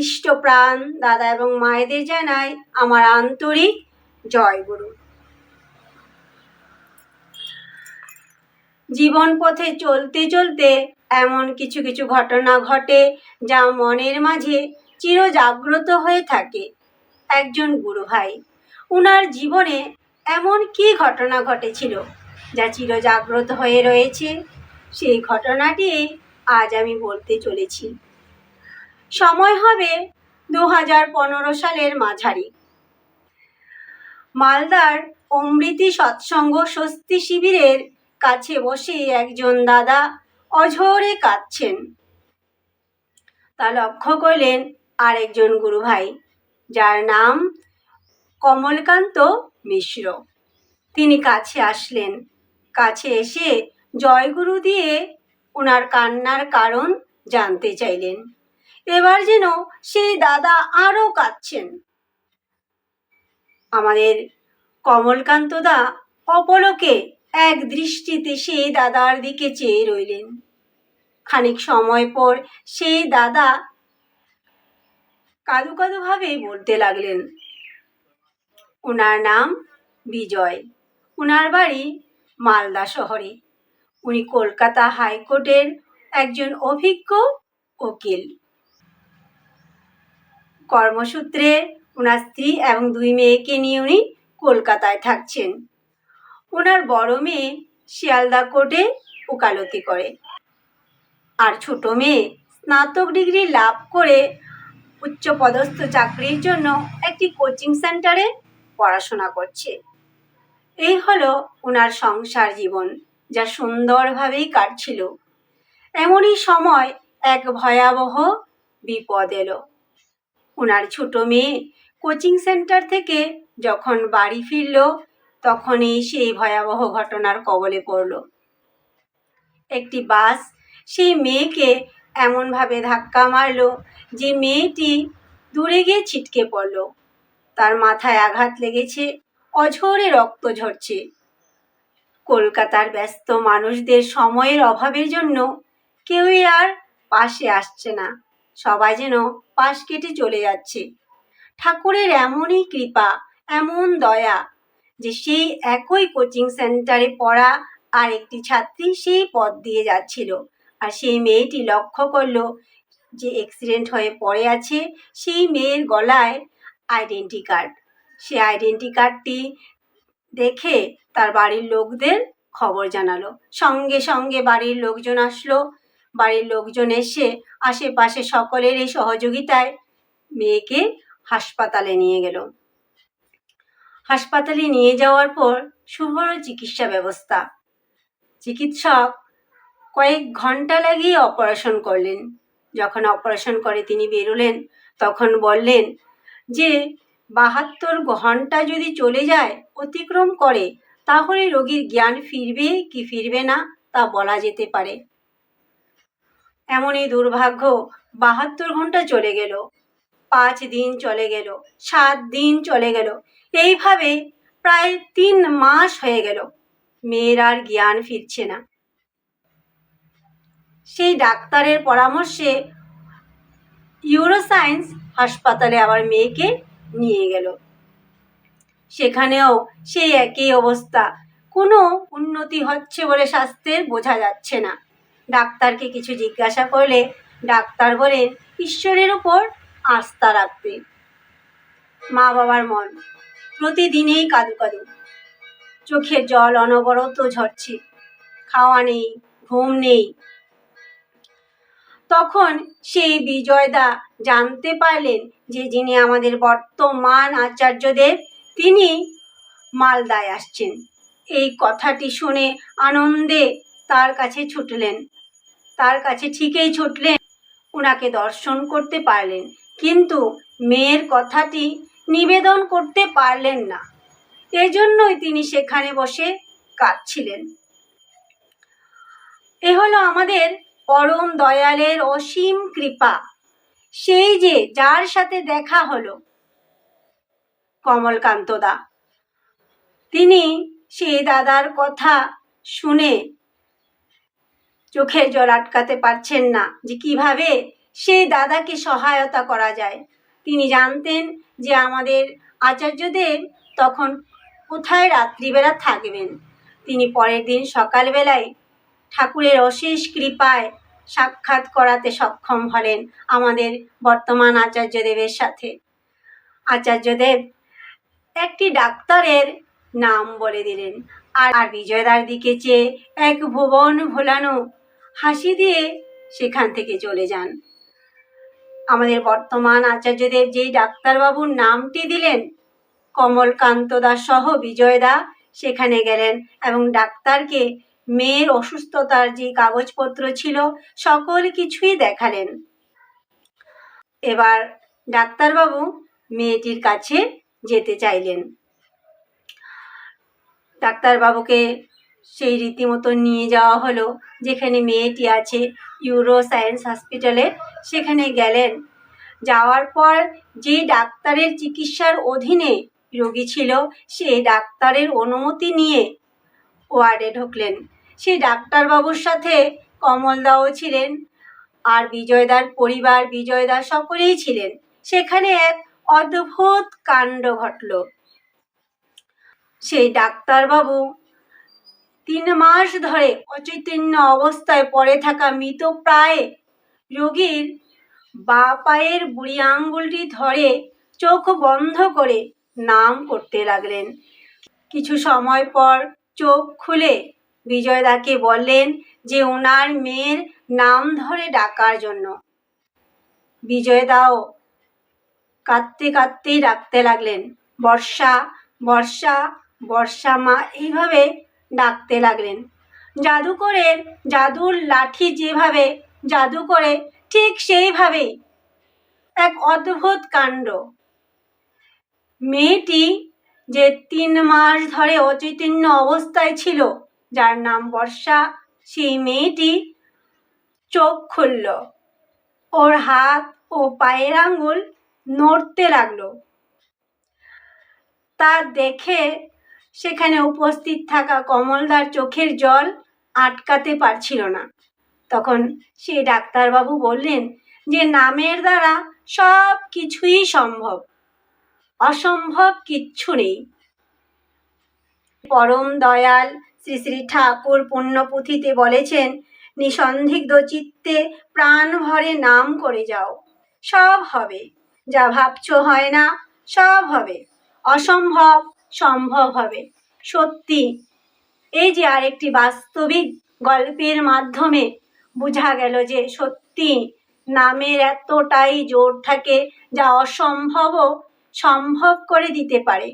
ইষ্টপ্রাণ, দাদা এবং মায়েদের জানাই আমার আন্তরিক জয় গুরু। জীবন পথে চলতে চলতে এমন কিছু কিছু ঘটনা ঘটে যা মনের মাঝে চিরজাগ্রত হয়ে থাকে। একজন গুরু ভাই, উনার জীবনে এমন কি ঘটনা ঘটেছিল যা চিরজাগ্রত হয়ে রয়েছে? সেই ঘটনাটি আজ আমি বলতে চলেছি। সময় হবে দু হাজার পনেরো সালের মাঝারি। মালদার অমৃতি সৎসঙ্গ স্বস্তি শিবিরের কাছে বসে একজন দাদা অঝরে কাঁদছেন। তা লক্ষ্য করলেন আরেকজন গুরু ভাই যার নাম কমলকান্ত মিশ্র। তিনি কাছে আসলেন। কাছে এসে জয়গুরু দিয়ে ওনার কান্নার কারণ জানতে চাইলেন। এবার যেন সেই দাদা আরও কাঁদছেন। আমাদের কমলকান্ত দা অপলকে এক দৃষ্টিতে সেই দাদার দিকে চেয়ে রইলেন। খানিক সময় পর সেই দাদা কাদু কাদু ভাবে বলতে লাগলেন ওনার নাম বিজয়। ওনার বাড়ি মালদা শহরে। উনি কলকাতা হাইকোর্টের একজন অভিজ্ঞ উকিল। কর্মসূত্রে ওনার স্ত্রী এবং দুই মেয়েকে নিয়ে উনি কলকাতায় থাকছেন। ওনার বড় মেয়ে শিয়ালদা কোর্টে ওকালতি করে। আর ছোট মেয়ে স্নাতক ডিগ্রি লাভ করে উচ্চপদস্থ চাকরির জন্য একটি কোচিং সেন্টারে পড়াশোনা করছে। এই হলো ওনার সংসার জীবন, যা সুন্দরভাবেই কাটছিল। এমনই সময় এক ভয়াবহ বিপদ এলো। ওনার ছোট মেয়ে কোচিং সেন্টার থেকে যখন বাড়ি ফিরল, তখনই সেই ভয়াবহ ঘটনার কবলে পড়ল। একটি বাস সেই মেয়েকে এমনভাবে ধাক্কা মারল যে মেয়েটি দূরে গিয়ে ছিটকে পড়ল। তার মাথায় আঘাত লেগেছে, অঝরে রক্ত ঝরছে। কলকাতার ব্যস্ত মানুষদের সময়ের অভাবের জন্য কেউই আর পাশে আসছে না। সবাই যেন পাশ কেটে চলে যাচ্ছে। ঠাকুরের এমনই কৃপা, এমন দয়া যে সেই একই কোচিং সেন্টারে পড়া আর একটি ছাত্রী সেই পথ দিয়ে যাচ্ছিল। আর সেই মেয়েটি লক্ষ্য করল যে অ্যাক্সিডেন্ট হয়ে পড়ে আছে সেই মেয়ের গলায় আইডেন্টি কার্ড সে আইডেন্টি কার্ডটি দেখে তার বাড়ির লোকদের খবর জানালো। সঙ্গে সঙ্গে বাড়ির লোকজন আসলো বাড়ির লোকজন এসে আশেপাশে সকলের এই সহযোগিতায় মেয়েকে হাসপাতালে নিয়ে গেল। হাসপাতালে নিয়ে যাওয়ার পর শুভ হলো চিকিৎসা ব্যবস্থা। চিকিৎসক কয়েক ঘণ্টা লাগিয়ে অপারেশন করলেন। যখন অপারেশন করে তিনি বেরোলেন, তখন বললেন যে, বাহাত্তর ঘণ্টা যদি চলে যায়, অতিক্রম করে, তাহলে রোগীর জ্ঞান ফিরবে কি ফিরবে না তা বলা যেতে পারে। এমনই দুর্ভাগ্য বাহাত্তর ঘণ্টা চলে গেল। পাঁচ দিন চলে গেল, সাত দিন চলে গেল, এইভাবে প্রায় তিন মাস হয়ে গেল। মেয়ের আর জ্ঞান ফিরছে না। সেই ডাক্তারের পরামর্শে ইউরোসায়েন্স হাসপাতালে আবার মেয়েকে নিয়ে গেল। সেখানেও সেই একই অবস্থা। কোনো উন্নতি হচ্ছে বলে স্বাস্থ্যের বোঝা যাচ্ছে না। ডাক্তারকে কিছু জিজ্ঞাসা করলে ডাক্তার বলেন, ঈশ্বরের উপর আস্থা রাখতে মা বাবার মন প্রতিদিনেই কাদু কাদু। চোখের জল অনবরত ঝরছে। খাওয়া নেই, ঘুম নেই। তখন সেই বিজয়দা জানতে পারলেন যে যিনি আমাদের বর্তমান আচার্যদেব, তিনি মালদায় আসছেন। এই কথাটি শুনে আনন্দে তার কাছে ছুটলেন। তার কাছে ঠিকই ছুটলেন। ওনাকে দর্শন করতে পারলেন, কিন্তু মেয়ের কথাটি নিবেদন করতে পারলেন না। এজন্যই তিনি সেখানে বসে কাঁদছিলেন। এ হলো আমাদের পরম দয়ালের অসীম কৃপা। সেই যে যার সাথে দেখা হলো। কমলকান্ত দা তিনি সেই দাদার কথা শুনে চোখের জল আটকাতে পারছেন না যে কীভাবে সেই দাদাকে সহায়তা করা যায়। তিনি জানতেন যে আমাদের আচার্যদেব তখন কোথায় রাত্রিবেলা থাকবেন। তিনি পরের দিন সকালবেলায় ঠাকুরের অশেষ কৃপায় সাক্ষাৎ করাতে সক্ষম হলেন আমাদের বর্তমান আচার্যদেবের সাথে। আচার্যদেব একটি ডাক্তারের নাম বলে দিলেন। আর আর বিজয়দার দিকে চেয়ে এক ভুবন ভোলানো হাসি দিয়ে সেখান থেকে চলে যান। আমাদের বর্তমান আচার্যদেব যেই ডাক্তারবাবুর নামটি দিলেন, কমলকান্ত দাস সহ বিজয় বিজয়দা সেখানে গেলেন এবং ডাক্তারকে মেয়ের অসুস্থতার যে কাগজপত্র ছিল সকল কিছুই দেখালেন। এবার ডাক্তারবাবু মেয়েটির কাছে যেতে চাইলেন। ডাক্তারবাবুকে সেই রীতিমতো নিয়ে যাওয়া হলো। যেখানে মেয়েটি আছে ইউরো সায়েন্স হসপিটালে, সেখানে গেলেন। যাওয়ার পর যে ডাক্তারের চিকিৎসার অধীনে রোগী ছিল সেই ডাক্তারের অনুমতি নিয়ে ওয়ার্ডে ঢুকলেন। সেই ডাক্তারবাবুর সাথে কমলদাও ছিলেন আর বিজয়দার পরিবার, বিজয়দা সকলেই ছিলেন। সেখানে এক অদ্ভুত কাণ্ড ঘটল। সেই ডাক্তারবাবু তিন মাস ধরে অচৈতন্য অবস্থায় পড়ে থাকা মৃতপ্রায় রোগীর বা পায়ের বুড়ি আঙ্গুলটি ধরে চোখ বন্ধ করে নাম করতে লাগলেন। কিছু সময় পর চোখ খুলে বিজয়দাকে বললেন যে ওনার মেয়ের নাম ধরে ডাকার জন্য। বিজয়দাও কাঁদতে কাঁদতেই ডাকতে লাগলেন, বর্ষা বর্ষা বর্ষা মা। এইভাবে ডাকতে লাগলেন। জাদুকরের জাদুর লাঠি যেভাবে, জাদু করে ঠিক সেইভাবেই। এক অদ্ভুত কাণ্ড। মেয়েটি যে তিন মাস ধরে অচৈতন্য অবস্থায় ছিল, যার নাম বর্ষা, সেই মেয়েটি চোখ খুলল। ওর হাত ও পায়ের আঙ্গুল নড়তে লাগল। তা দেখে সেখানে উপস্থিত থাকা কমলদার চোখের জল আটকাতে পারছিল না। তখন সেই ডাক্তারবাবু বললেন যে, নামের দ্বারা সব কিছুই সম্ভব। অসম্ভব কিচ্ছু নেই। পরম দয়াল শ্রী শ্রী ঠাকুর পুণ্যপুঁথিতে বলেছেন, নিসন্দিগ্ধ চিত্তে প্রাণ ভরে নাম করে যাও। সব হবে। যা ভাবছ হয় না, সব হবে। অসম্ভব সম্ভব হবে। সত্যি, এই যে আরেকটি বাস্তবিক গল্পের মাধ্যমে বোঝা গেল যে সত্যি নামের এতটাই জোর থাকে যা অসম্ভবও সম্ভব করে দিতে পারে।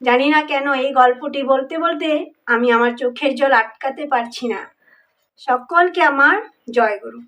জানি না কেন এই গল্পটি বলতে বলতে আমি আমার চোখের জল আটকাতে পারছি না। সকলকে আমার জয় গুরু